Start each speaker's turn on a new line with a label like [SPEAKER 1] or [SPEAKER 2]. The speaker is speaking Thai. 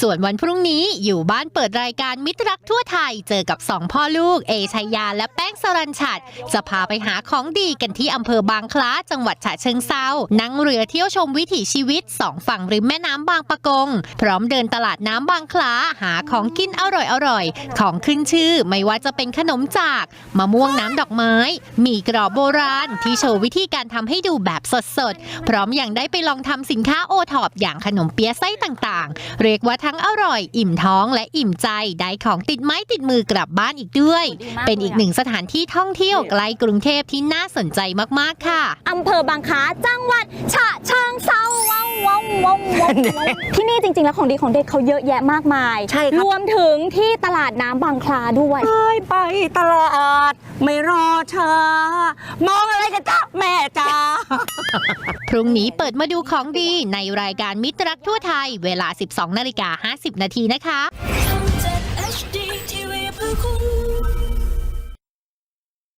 [SPEAKER 1] ส่วนวันพรุ่งนี้อยู่บ้านเปิดรายการมิตรรักทั่วไทย เจอกับสองพ่อลูก เอชัยยาและแป้งสรัญชัด จะพาไปหาของดีกันที่อำเภอบางคล้า จังหวัดฉะเชิงเซานั่งเรือเที่ยวชมวิถีชีวิตสองฝั่งริมแม่น้ำบางปะกง พร้อมเดินตลาดน้ำบางคล้าหาของกินอร่อยๆของขึ้นชื่อไม่ว่าจะเป็นขนมจากมะม่วงน้ำดอกไม้หมี่กรอบโบราณ ที่โชว์วิธีการทำให้ดูแบบสดๆพร้อมอย่างได้ไปลองทำสินค้าโอท็อปอย่างขนมเปี๊ยะไส้ต่างๆ เรียกว่าทั้งอร่อยอิ่มท้องและอิ่มใจได้ของติดไม้ติดมือกลับบ้านอีกด้วย เป็นอีกหนึ่งสถานที่ท่องเที่ยวใกล้กรุงเทพที่น่าสนใจมากๆค่ะ
[SPEAKER 2] อำเภอบางคล้าจังหวัดฉะเชิงเซาว้าวว้าวว้าวว้าวว้าวที่นี่จริงๆ แล้วของดีของเด็ดเขาเยอะแยะมากมาย
[SPEAKER 3] ใช่ครับ
[SPEAKER 2] รวมถึงที่ตลาดน้ำบางคลาด้วย
[SPEAKER 3] ไปไปตลาด ไม่รอช้ามองอะไรกันจ๊ะแม่จ้า
[SPEAKER 1] พรุ่งนี้เปิดมาดูของดีในรายการมิตรรักทั่วไทย เวลา 12 นาฬิกา 50 นาทีนะคะ